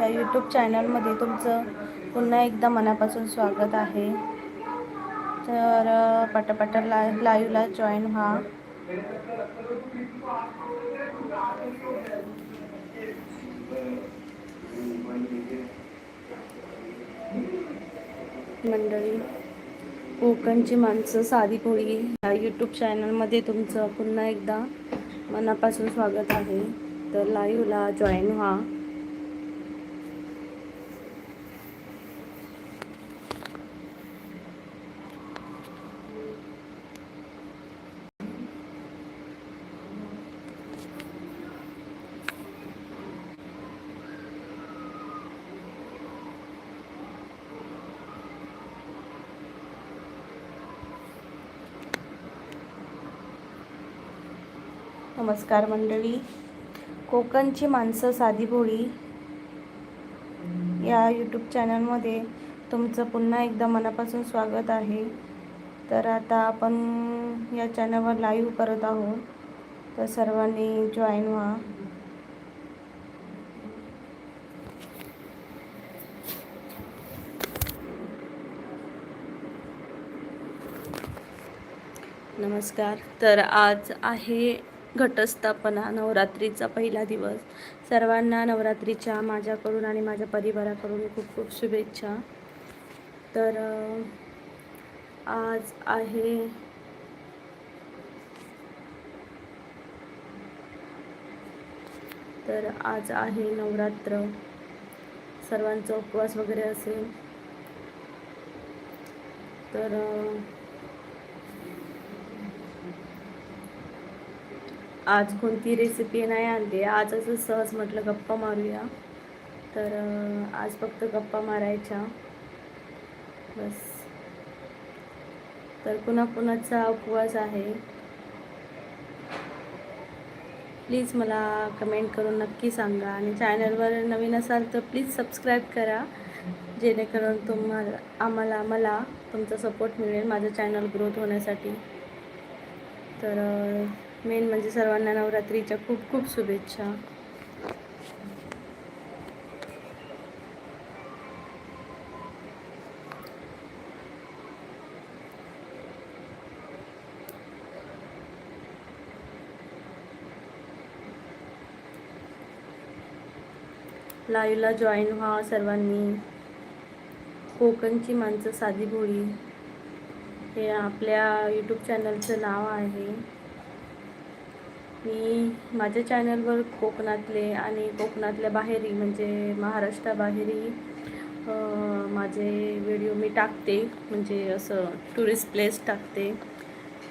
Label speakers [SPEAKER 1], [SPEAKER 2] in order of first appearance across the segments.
[SPEAKER 1] या यूट्यूब चॅनलमध्ये तुमचं पुन्हा एकदा मनापासून स्वागत आहे. तर पटापट ला लाईव्हला जॉईन व्हा. मंडळी कोकणची माणसं साधी पोळी या यूट्यूब चॅनलमध्ये तुमचं पुन्हा एकदा मनापासून स्वागत आहे. तर लाईव्हला जॉईन व्हा. नमस्कार मंडळी. कोकणची माणसं साधी भोळी या यूट्यूब चॅनलमध्ये तुमचं पुन्हा एकदा मनापासून स्वागत आहे. तर आता आपण या चॅनलवर लाईव्ह करत आहोत. तर सर्वांनी जॉईन व्हा. नमस्कार. तर आज आहे घटस्थापना नवरात्रीचा पहिला दिवस. सर्वांना नवरात्रीच्या माझ्याकडून आणि माझ्या परिवाराकडून खूप खूप शुभेच्छा. तर आज आहे तर आज आहे नवरात्र. सर्वांचा उपवास वगैरे असेल. तर आज कोणती रेसिपी नाही आणली. आज असं सहज म्हटलं गप्पा मारूया. तर आज फक्त गप्पा मारायच्या. बस. तर पुन्हा पुन्हाचा उपवास आहे. प्लीज मला कमेंट करून नक्की सांगा आणि चॅनलवर नवीन असाल तर प्लीज सबस्क्राईब करा. जेणेकरून तुम्हाला आम्हाला मला तुमचा सपोर्ट मिळेल माझं चॅनल ग्रोथ होण्यासाठी. तर मेन म्हणजे सर्वांना नवरात्रीच्या खूप खूप शुभेच्छा. लाईव्हला जॉईन व्हा सर्वांनी. कोकणची माणसं साधी भोळी हे आपल्या यूट्यूब चॅनलचं नाव आहे. मी माझ्या चॅनलवर कोकणातले आणि कोकणातल्या बाहेरही म्हणजे महाराष्ट्राबाहेरही माझे व्हिडिओ मी टाकते. म्हणजे असं टुरिस्ट प्लेस टाकते.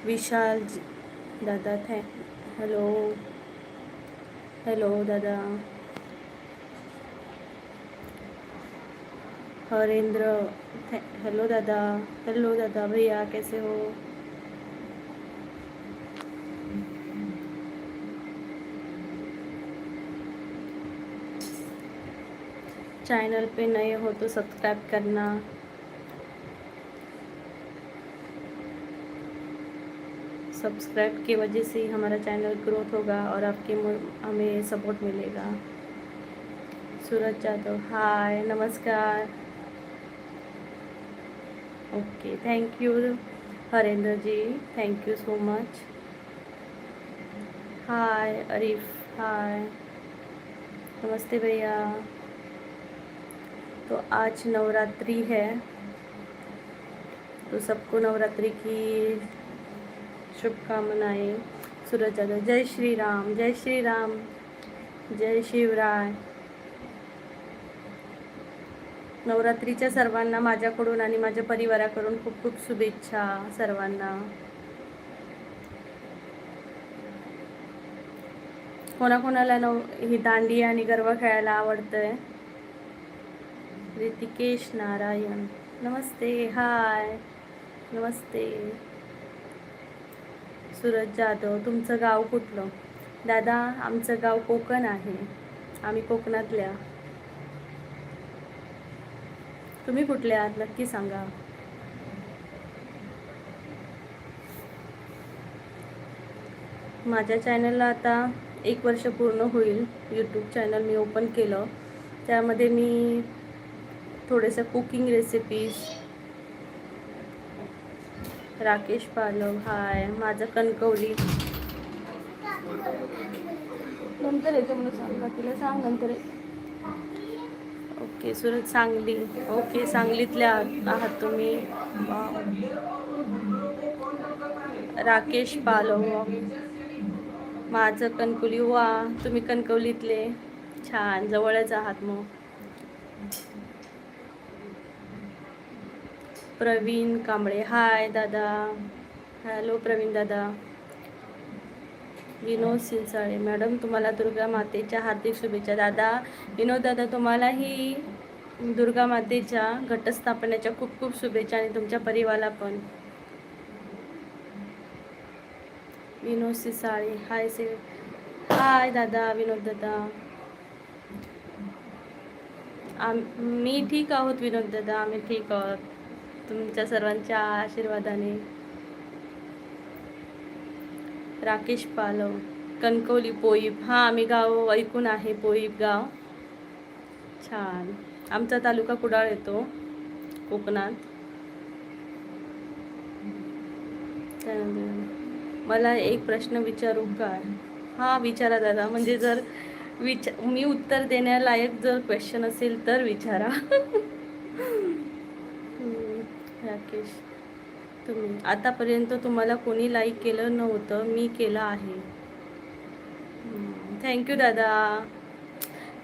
[SPEAKER 1] विशाल दादा थँक हॅलो हॅलो दादा. हरेंद्र थँ हॅलो दादा. हॅलो दादा भैया कैसे हो? चैनल पे नए हो तो सब्सक्राइब करना। सब्सक्राइब की वजह से हमारा चैनल ग्रोथ होगा और आपके हमें सपोर्ट मिलेगा। सूरज जादव, हाय, नमस्कार। Okay thank you Harendra ji thank you so much hi, Arif, hi. नमस्ते भैया। तो आज नवरात्रि है तो सबको नवरात्रि की शुभकामनाएं। सूरज यादव जय श्री राम जय श्री राम जय शिवराय। नवरात्रीच्या सर्वांना माझ्याकडून आणि माझ्या परिवाराकडून खूप खूप शुभेच्छा सर्वांना. कोणाकोणाला नव ही दांडी आणि गरबा खेळायला आवडतंय? ऋतिकेश नारायण। नमस्ते हाय। नमस्ते। सूरज जाधव तुमचं गाव कुठलं? दादा आमचं गाव कोकण आहे. आम्ही कोकणातल्या. तुम्ही कुठले आहात? नक्की सांगा. माझ्या चॅनलला आता एक वर्ष पूर्ण होईल. यूट्यूब चॅनल मी ओपन केलं. त्यामध्ये मी थोडेसे कुकिंग रेसिपीज राकेश पालव हाय माझं कणकवली. नंतर येते म्हणून सांग तिला सांग नंतर. ओके सुरत सांगली. ओके सांगलीतल्या आहात आहात तुम्ही. राकेश पालव. माझं कणकवली. वा तुम्ही कणकवलीतले. छान जवळच आहात मग. प्रवीण कांबळे. हाय दादा. हॅलो प्रवीण दादा. विनोद सिंचाळे. मॅडम तुम्हाला दुर्गा मातेच्या हार्दिक शुभेच्छा. दादा विनोद दादा तुम्हालाही दुर्गा मातेच्या घटस्थापनेच्या खूप खूप शुभेच्छा आणि तुमच्या परिवाराला पण. विनोद सिसाळे हाय से हाय दादा विनोद दादा. आम मी ठीक आहोत विनोद दादा. आम्ही ठीक आहोत. तुमच्या सर्वांच्या आशीर्वादाने. राकेश पालव कणकवली पोईप. हां आम्ही गाव ऐकून आहे पोईप गाव. छान. आमचा तालुका कुडाळ येतो कोकणात. मला एक प्रश्न विचारू काय हां विचारा दादा. म्हणजे जर विच मी उत्तर देण्यालायक जर क्वेश्चन असेल तर विचारा. राकेश तुम्ही. आतापर्यंत तुम्हाला कोणी लाईक केलं नव्हतं मी केलं आहे. थँक्यू दादा.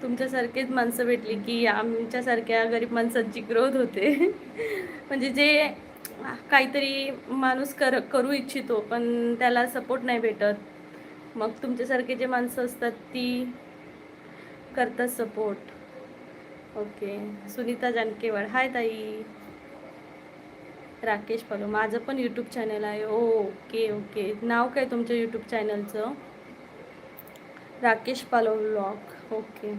[SPEAKER 1] तुमच्यासारखेच माणसं भेटली की आमच्यासारख्या गरीब माणसांची ग्रोथ होते. म्हणजे जे काहीतरी माणूस कर करू इच्छितो पण त्याला सपोर्ट नाही भेटत. मग तुमच्यासारखे जे माणसं असतात ती करतात support okay Sunita Jankewad. Hi ताई. राकेश पालो माझं पण यूट्यूब चॅनल आहे. ओके ओके नाव काय तुमच्या यूट्यूब चॅनलचं राकेश पालो व्लॉग ओके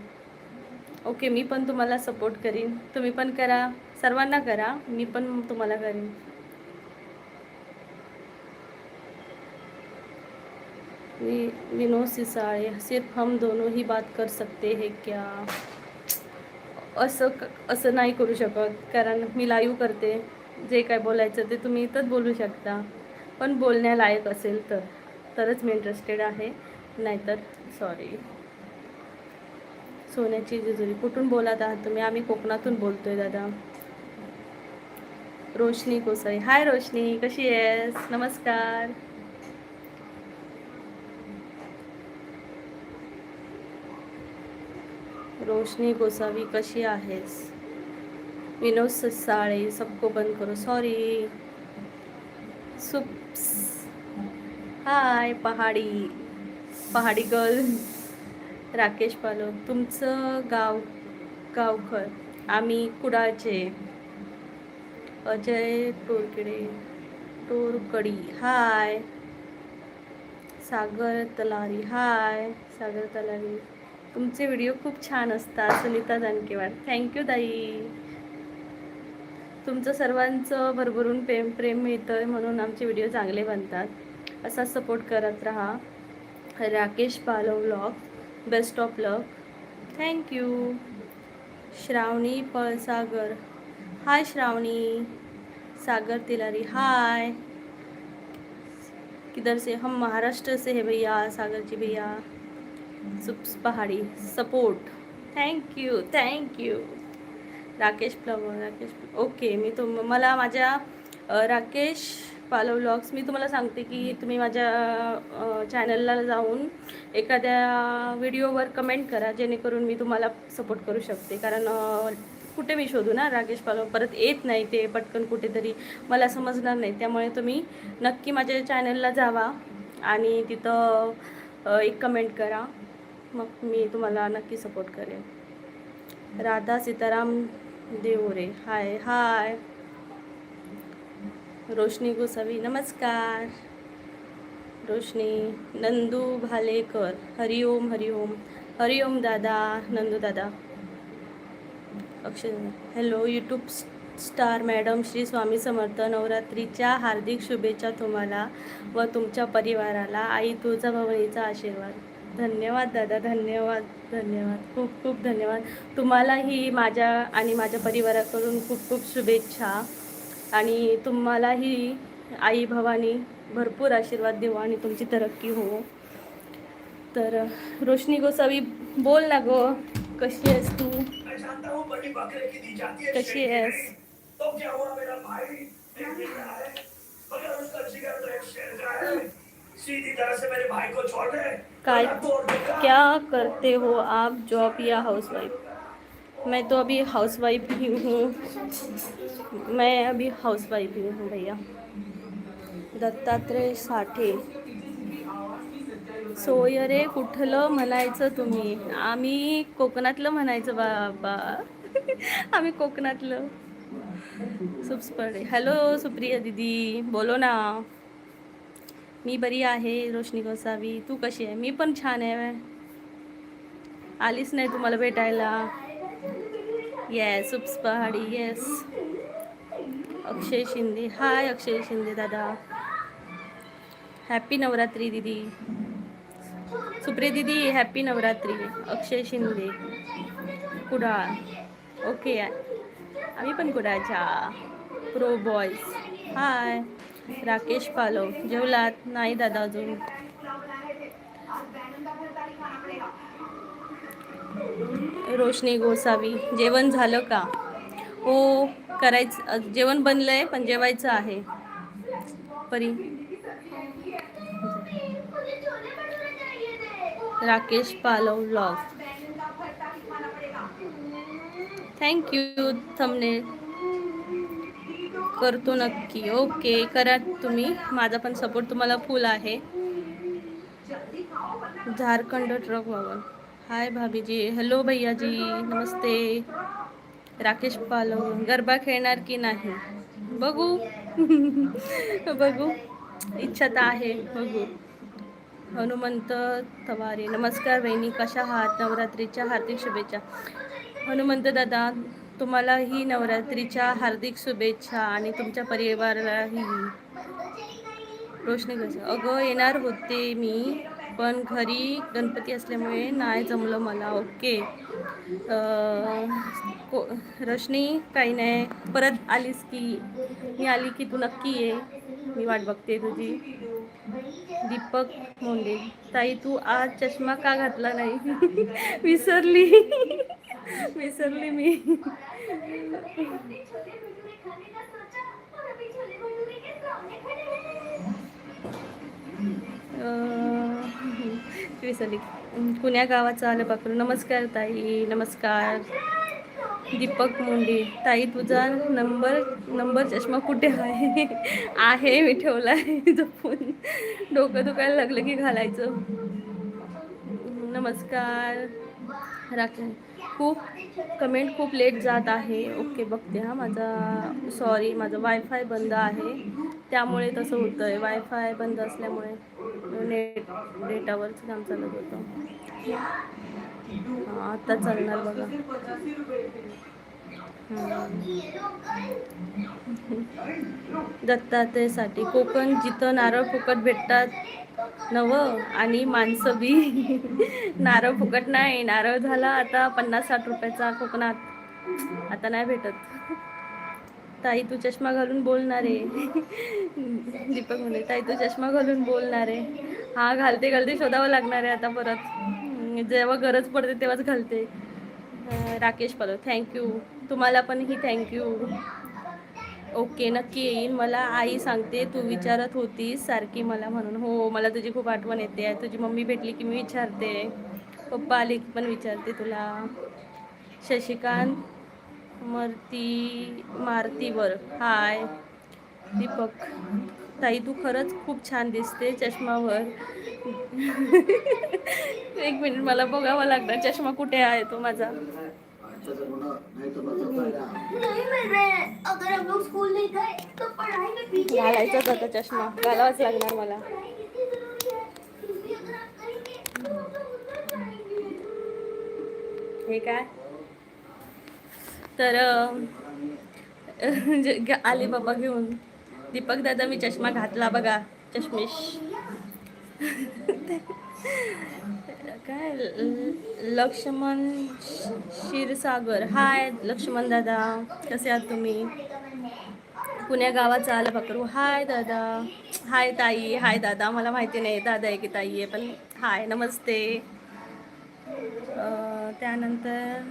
[SPEAKER 1] ओके मी पण तुम्हाला सपोर्ट करीन. तुम्ही पण करा. सर्वांना करा. मी पण तुम्हाला करीन. वि विनोद सिसाळे सिर्फ हम दोनों ही बात कर सकते हैं क्या? असं क- असं नाही करू शकत कारण मी लाईव्ह करते. जे काय बोलायचं ते तुम्ही इथंच बोलू शकता. पण बोलण्यालायक असेल तर. तरच मी इंटरेस्टेड आहे. नाहीतर सॉरी सोन्याची जेजुरी कुठून बोलत आहात तुम्ही? आम्ही कोकणातून बोलतोय दादा. रोशनी कोसळी. हाय रोशनी. कशी आहेस? नमस्कार. रोशनी गोसावी कशी आहेस? विनोद ससाळे सबको बंद करो सॉरी सुप्स हाय पहाडी पहाडी गर्ल राकेश पालो तुमचं गाव गावखर आम्ही कुडाळचे. अजय टोरकडे. टोरकडी. हाय सागर तलारी. हाय सागर तलारी. तुमचे व्हिडिओ खूप छान असतात सुनीता जानकेवाड थँक्यू दाई तुमचं सर्वांचं भरभरून प्रेम प्रेम मिळतं आहे म्हणून आमचे व्हिडिओ चांगले बनतात. असा सपोर्ट करत राहा. Rakesh Palav vlog best of luck thank you Shravani Palsagar. Hi Shravani. Sagar Tilari. Hi किधर से? हम महाराष्ट्र से है भैया सागर जी भैया. सुप्स Pahadi. Support thank you you you Rakesh Palav Rakesh okay मी तुम मला माझ्या राकेश पालव व्लॉग्स मी तुम्हाला सांगते की तुम्ही माझ्या चॅनलला जाऊन एखाद्या व्हिडिओवर कमेंट करा जेणेकरून मी तुम्हाला सपोर्ट करू शकते. कारण कुठे मी शोधू ना राकेश पालव परत येत नाही ते पटकन कुठेतरी. मला समजणार नाही. त्यामुळे तुम्ही नक्की माझ्या चॅनलला जावा आणि तिथं एक कमेंट करा. मग मी तुम्हाला नक्की सपोर्ट करेन. राधा सीताराम देवरे. हाय हाय. रोशनी गोसावी नमस्कार. रोशनी नंदू भालेकर हरिओम हरिओम. हरिओम दादा नंदू दादा. Akshay hello YouTube star madam Shri Swami Samarth नवरात्रीच्या हार्दिक शुभेच्छा तुम्हाला व तुमच्या परिवाराला. आई तुळजाभवानीचा आशीर्वाद. धन्यवाद दादा धन्यवाद धन्यवाद. खूप खूप धन्यवाद. तुम्हालाही माझ्या आणि माझ्या परिवाराकडून खूप खूप शुभेच्छा. आणि तुम्हालाही आई भवानी भरपूर आशीर्वाद देऊ आणि तुमची तरक्की हो तर रोशनी गोसावी बोल ना गो. कशी आहेस तू? कशी आहेस?
[SPEAKER 2] तो क्या
[SPEAKER 1] काय करते हो आप जॉब या हाउसवाइफ मैं तो अभी हाउसवाइफ ही हूँ। मैं अभी हाउसवाइफ ही हूँ भैया। दत्तात्रय साठे। सोयरे कुठलं म्हणायचं तुम्ही? आम्ही कोकणातलं म्हणायचं बाबा. आम्ही कोकणातलं. सुपस्पर्डे हॅलो सुप्रिया दिदी. बोलो ना. मी बरी आहे रोशनी गोसावी. तू कशी आहे? मी पण छान आहे. आलीच नाही तुम्हाला भेटायला. येस उप्स पहाडी येस अक्षय शिंदे. हाय अक्षय शिंदे दादा. हॅपी नवरात्री दिदी. सुप्रे दिदी हॅपी नवरात्री. अक्षय शिंदे. कुडाळ. ओके आम्ही पण कुडाळच्या. Pro boys hi Rakesh Palav जेवलात? नाही दादा अजून. रोशनी गोसावी जेवण झालं का? हो करायचं जेवण जेवण बनलंय पण जेवायचं आहे. परी. राकेश पालव व्लॉग थँक्यू थमने करतो नक्की. ओके करा तुम्ही. माझा पण सपोर्ट तुम्हाला फुल आहे. झारखंड ट्रक वाहन हाय भाभीजी. हॅलो भैयाजी. नमस्ते. राकेश पालव. गरबा खेळणार की नाही? बघू. बघू. इच्छा तर आहे. बघू. हनुमंत तवारे. नमस्कार बहिणी. कशा आहात? नवरात्रीच्या हार्दिक शुभेच्छा. हनुमंत दादा तुम्हाला ही नवरात्रीच्या हार्दिक शुभेच्छा आणि तुमच्या परिवारालाही. रोशनी कसं? अगं येणार होते मी पण घरी गणपती असल्यामुळे नाही जमलं मला. ओके. को रोशनी काही नाही. परत आलीस की? मी आली की तू नक्की ये. मी वाट बघते तुझी. दीपक मोंडे. ताई तू आज चष्मा का घातला नाही? विसरली. विसरली मी. विसरली. कुण्या गावाचं आलं पाकरू नमस्कार ताई नमस्कार. दीपक मुंडे. ताई तुझा नंबर नंबर चष्मा कुठे आहे? आहे मी ठेवला आहे जपून डोकं दुखायला लागलं की घालायचं. नमस्कार. राख. खूप कमेंट खूप लेट जात आहे. ओके बघते हा माझा सॉरी माझं वायफाय बंद आहे. त्यामुळे तसं होतं आहे वायफाय बंद असल्यामुळे नेट डेटावरच काम चालत होतं. आता चालणार बघा. दत्तात्रेसाठी कोकण जिथं नारळ फुकट भेटतात नव आणि माणसं बी. नारळ फुकट नाही. नारळ झाला आता पन्नास साठ रुपयाचा कोकणात. आता नाही भेटत. ताई तू चष्मा घालून बोलणार आहे दीपक म्हणे ताई तू चष्मा घालून बोलणार आहे हा घालते घालते शोधावं लागणार आहे आता परत. जेव्हा गरज पडते तेव्हाच घालते. राकेश पलो थँक्यू. तुम्हाला पण ही थँक्यू ओके नक्की येईन. मला आई सांगते तू विचारत होतीस सारखी मला म्हणून. हो मला तुझी खूप आठवण येते. तुझी मम्मी भेटली की मी विचारते. पप्पा आले की पण विचारते तुला. शशिकांत मरती मारतीवर हाय. दीपक. ताई तू खरंच खूप छान दिसते चष्मावर. एक मिनिट मला बघावं लागणार. चष्मा कुठे आहे तो माझा?
[SPEAKER 3] अगर हम लोग स्कूल नहीं गए तो पढ़ाई में पीछे
[SPEAKER 1] घालायचाच होता चष्मा? घालावाच लागणार मला.
[SPEAKER 3] हे
[SPEAKER 1] काय? तर आले बाबा घेऊन. दीपक दादा मी चष्मा घातला बघा चष्मेश. काय? ल- लक्ष्मण क्षीरसागर. हाय लक्ष्मण दादा. कसे आहात तुम्ही? पुण्या गावाचा आलं पकडू हाय दादा. हाय ताई. हाय दादा. मला माहिती नाही. दादा आहे की ताई आहे पण हाय. नमस्ते. त्यानंतर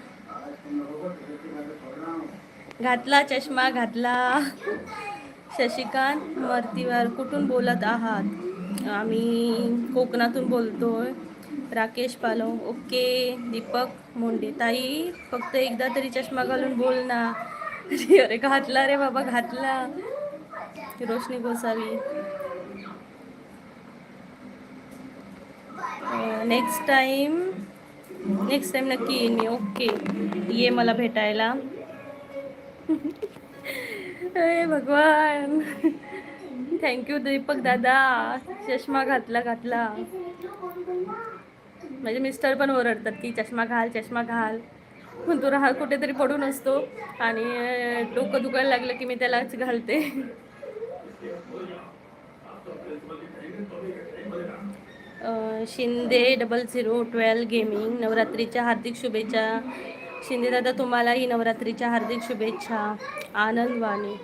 [SPEAKER 1] घातला चष्मा घातला. शशिकांत मर्तीवर. कुठून बोलत आहात? आम्ही कोकणातून बोलतोय. राकेश पालव. ओके दीपक मुंडे. ताई फक्त एकदा तरी चष्मा घालून बोल ना. अरे घातला रे बाबा घातला. Roshni Gosavi. Next time next time नक्की येईन मी. ओके ये मला भेटायला. अरे भगवान. थँक्यू दीपक दादा. चष्मा घातला घातला. माझे मिस्टर पण ओरडतात की चष्मा घाल चष्मा घाल. पण तो राहा कुठेतरी पडून असतो आणि डोकं दुखायला लागलं की मी त्यालाच घालते. Shinde double zero twelve gaming नवरात्रीच्या हार्दिक शुभेच्छा. शिंदे दादा तुम्हालाही नवरात्रीच्या हार्दिक शुभेच्छा. आनंदवाणी.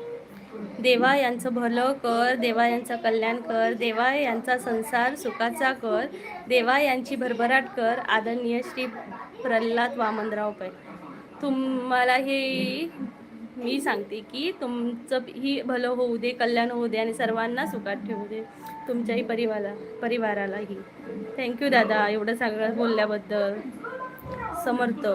[SPEAKER 1] देवा यांचं भलं कर देवा यांचं कल्याण कर देवा यांचा संसार सुखाचा कर देवा यांची भरभराट कर. आदरणीय श्री प्रल्हाद वामनराव पै तुम्हाला हे मी सांगते की तुमचं ही भलं होऊ दे कल्याण होऊ दे आणि सर्वांना सुखात ठेवू दे. तुमच्याही परिवारा परिवारालाही. थँक्यू दादा एवढं सगळं बोलल्याबद्दल. समर्थ.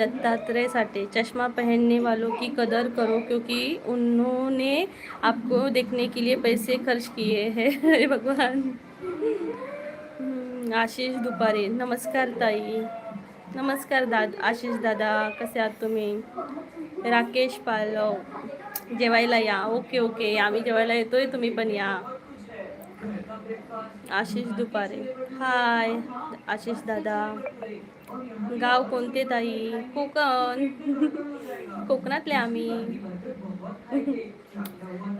[SPEAKER 1] दत्तात्रेय साठे चश्मा पहनने वालों की कदर करो क्योंकि उन्होंने आपको देखने के लिए पैसे खर्च किए हैं। अरे भगवान। आशीष दुपारे। नमस्कार ताई। नमस्कार दाद, आशिष दादा, कसे आहात तुम्ही? राकेश पालव जेवायला या. Okay okay. आम्ही जेवायला येतोय, तुम्ही पण या. आशिष दुपारे. हाय, आशिष दादा. गाव कोणते ताई? कोकण. कोकणातले आम्ही.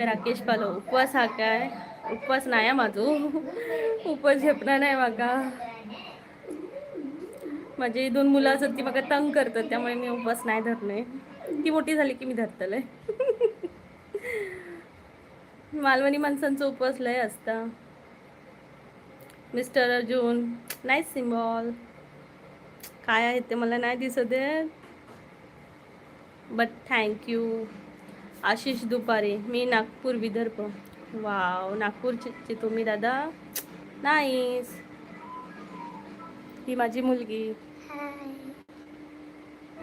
[SPEAKER 1] राकेश पालो. उपवास हा काय? उपवास नाही आहे माझो. उपवास झेपणार नाही मागा माझी दोन मुलं असत ती म्हाका तंग करतात त्यामुळे मी उपवास नाही धरले ती मोठी झाली की मी धरतले मालवणी माणसांचा उपवास लय असता. मिस्टर अर्जुन. Nice symbol. काय आहे ते मला नाही दिसत आहे but thank you Ashish Dupare me Nagpur Vidarbha. Wow नागपूरचे तुम्ही दादा. नाईस ही माझी मुलगी.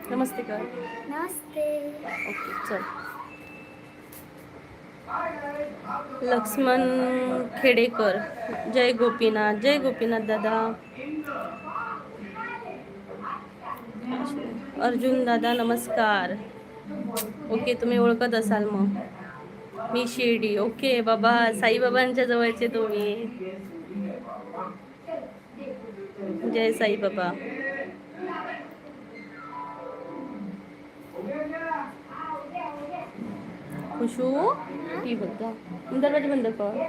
[SPEAKER 1] नमस्ते कर.
[SPEAKER 3] नमस्ते.
[SPEAKER 1] ओके चल. लक्ष्मण खेडेकर. जय गोपीनाथ जय गोपीनाथ दादा. अर्जुन दादा नमस्कार. ओके तुम्ही ओळखत असाल मग. मी शिर्डी. ओके बाबा साईबाबांच्या जवळचे तुम्ही. जय साईबाबा. खुशू? टी बघा दरवाजा बंद कर.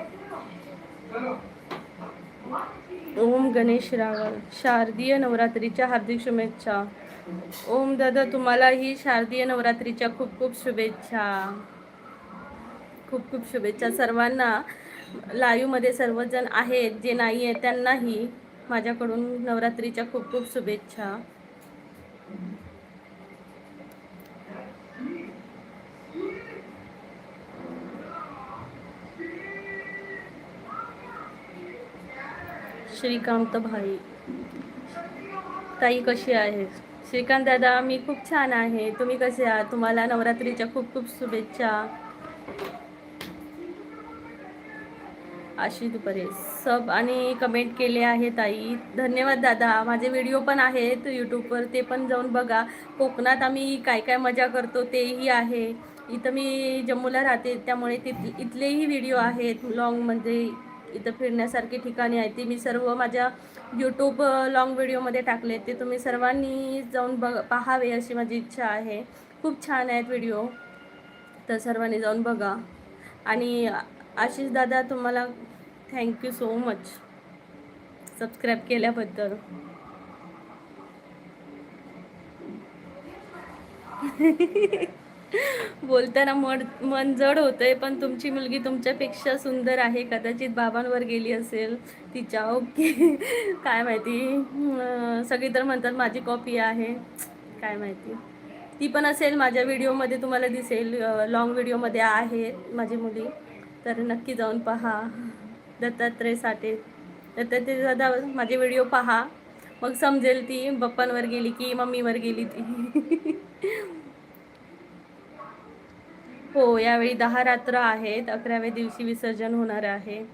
[SPEAKER 1] ओम गणेश रावळ शारदीय नवरात्रीच्या हार्दिक शुभेच्छा. ओम दादा तुम्हाला ही शारदीय नवरात्रीच्या खूप खूप शुभेच्छा. खूप खूप शुभेच्छा सर्वांना. लाईव्हमध्ये सर्वजण आहेत जे नाही आहेत त्यांनाही माझ्याकडून नवरात्रीच्या खूप खूप शुभेच्छा. श्रीकांत भाई ताई कशी आहेस? श्रीकांत दादा मी खूप छान आहे. तुम्ही कसे आहात? तुम्हाला नवरात्रीच्या खूप खूप शुभेच्छा. आशी दुपारे सब आणि कमेंट केले आहे ताई धन्यवाद दादा. माझे व्हिडिओ पण आहेत यूट्यूबवर ते पण जाऊन बघा. कोकणात आम्ही काय काय मजा करतो तेही आहे. इथं मी जम्मूला राहते. त्यामुळे तिथ इथलेही व्हिडिओ आहेत. लॉंगमध्ये इथं फिरण्यासारखी ठिकाणी आहेत ती मी सर्व माझ्या यूट्यूब लॉंग व्हिडिओमध्ये टाकले ते तुम्ही सर्वांनी जाऊन बघ पाहावे अशी माझी इच्छा आहे. खूप छान आहेत व्हिडिओ तर सर्वांनी जाऊन बघा. आणि आशिष दादा तुम्हाला थँक्यू सो मच सबस्क्राईब केल्याबद्दल. बोलताना मन मन जड होतंय पण तुमची मुलगी तुमच्यापेक्षा सुंदर आहे. कदाचित बाबांवर गेली असेल तिच्या ओके. काय माहिती? सगळी तर म्हणतात माझी कॉपी आहे. काय माहिती? ती पण असेल माझ्या व्हिडिओमध्ये तुम्हाला दिसेल. लॉंग व्हिडिओमध्ये आहे माझी मुली. तर नक्की जाऊन पहा. दत्तात्रय साठे. दत्तात्रय दादा माझे व्हिडिओ पहा. मग समजेल ती पप्पांवर गेली की मम्मीवर गेली ती. हो यावेळी दहा रात्र आहेत. अकराव्या दिवशी विसर्जन होणार आहे.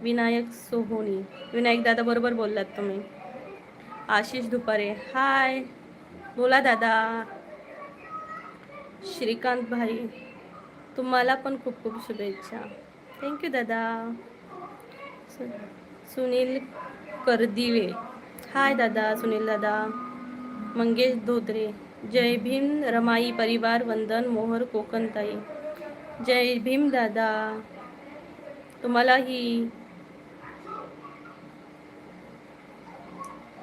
[SPEAKER 1] विनायक सोहोनी. विनायक दादा बरोबर बोललात तुम्ही. आशिष दुपारे. हाय बोला दादा. श्रीकांत भाई तुम्हाला पण खूप खूप शुभेच्छा. थँक्यू दादा. सु- सुनील करदिवे. हाय दादा सुनील दादा. मंगेश धोत्रे. जय भीम रमाई परिवार वंदन मोहर कोकणताई जय भीम दादा. तुम्हालाही.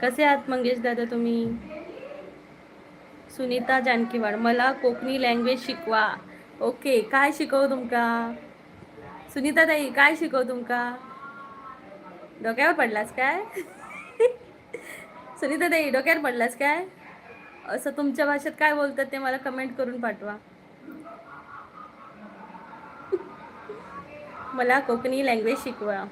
[SPEAKER 1] कसे आहात मंगेश दादा तुम्ही? सुनीता जानकीवाड मला कोकणी लँग्वेज शिकवा. ओके काय शिकवू तुमका? सुनीता ताई काय शिकवू तुमका? डोक्यावर पडलास काय? सुनीता ताई डोक्यावर पडलास काय? असं तुमच्या भाषेत काय बोलतात ते मला कमेंट करून पाठवा. मला कोकणी लँग्वेज शिकवा.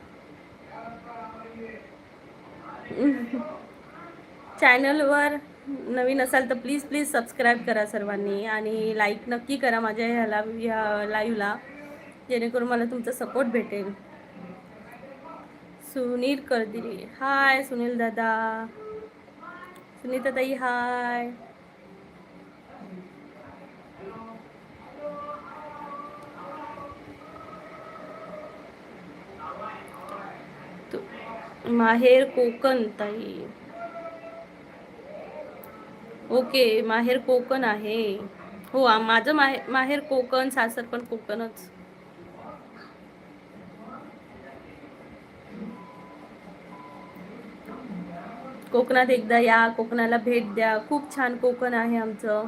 [SPEAKER 1] चॅनलवर नवीन असाल तर प्लीज प्लीज सबस्क्राईब करा सर्वांनी आणि लाईक नक्की करा माझ्या ह्याला ह्या लाईव्हला जेणेकरून मला तुमचा सपोर्ट भेटेल. सुनील करदिरी हाय सुनील दादा. सुनीता ताई हाय माहेर कोकण ताई. ओके माहेर कोकण आहे. हो माझं माहेर माहेर कोकण सासर पण कोकणच. कोकणात एकदा या कोकणाला भेट द्या. खूप छान कोकण आहे आमचं.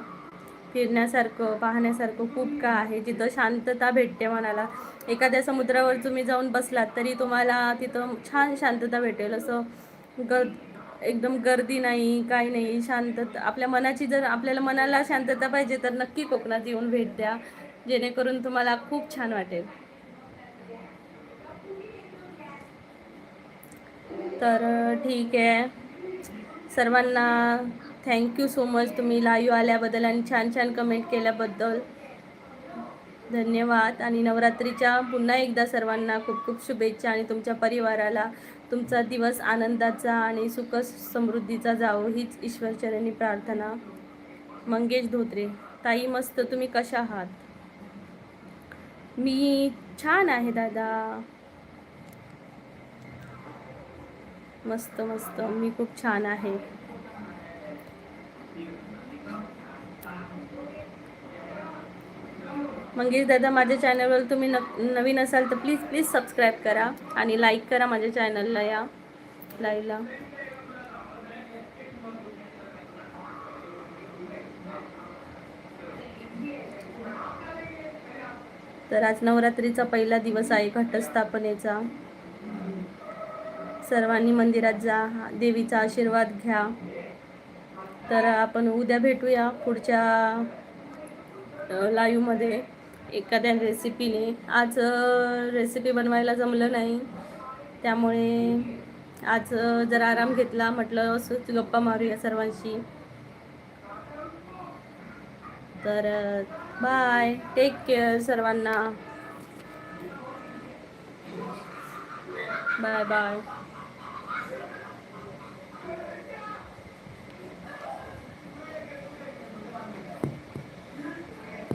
[SPEAKER 1] फिरण्यासारखं पाहण्यासारखं खूप का आहे? जिथं शांतता भेटते मनाला. एखाद्या समुद्रावर तुम्ही जाऊन बसलात तरी तुम्हाला तिथं छान शांतता भेटेल. असं ग एकदम गर्दी नाही काही नाही शांतता आपल्या मनाची जर आपल्याला मनाला शांतता पाहिजे तर नक्की कोकणात येऊन भेट द्या. जेणेकरून तुम्हाला खूप छान वाटेल. तर ठीक आहे. सर्वांना थँक्यू सो मच तुम्ही लाईव्ह आल्याबद्दल आणि छान छान कमेंट केल्याबद्दल. धन्यवाद. आणि नवरात्रीच्या पुन्हा एकदा सर्वांना खूप खूप शुभेच्छा आणि तुमच्या परिवाराला. तुमचा दिवस आनंदाचा आणि सुख समृद्धीचा जावो हीच ईश्वरचरणी प्रार्थना. मंगेश धोत्रे ताई मस्त तुम्ही कशा आहात? मी छान आहे दादा. मस्त मस्त. मी खूप छान आहे. मंगेश दादा माझ्या चॅनलवर तुम्ही न नवीन असाल तर प्लीज प्लीज सबस्क्राईब करा आणि लाईक करा माझ्या चॅनलला या. लाईव्हला तर आज नवरात्रीचा पहिला दिवस आहे घटस्थापनेचा. सर्वांनी मंदिरात जा देवीचा आशीर्वाद घ्या. तर आपण उद्या भेटूया पुढच्या लाईव्हमध्ये एखाद्या रेसिपीने आज रेसिपी बनवायला जमलं नाही. त्यामुळे आज जरा आराम घेतला. म्हटलं असंच गप्पा मारूया सर्वांशी. तर बाय टेक केअर सर्वांना. Bye bye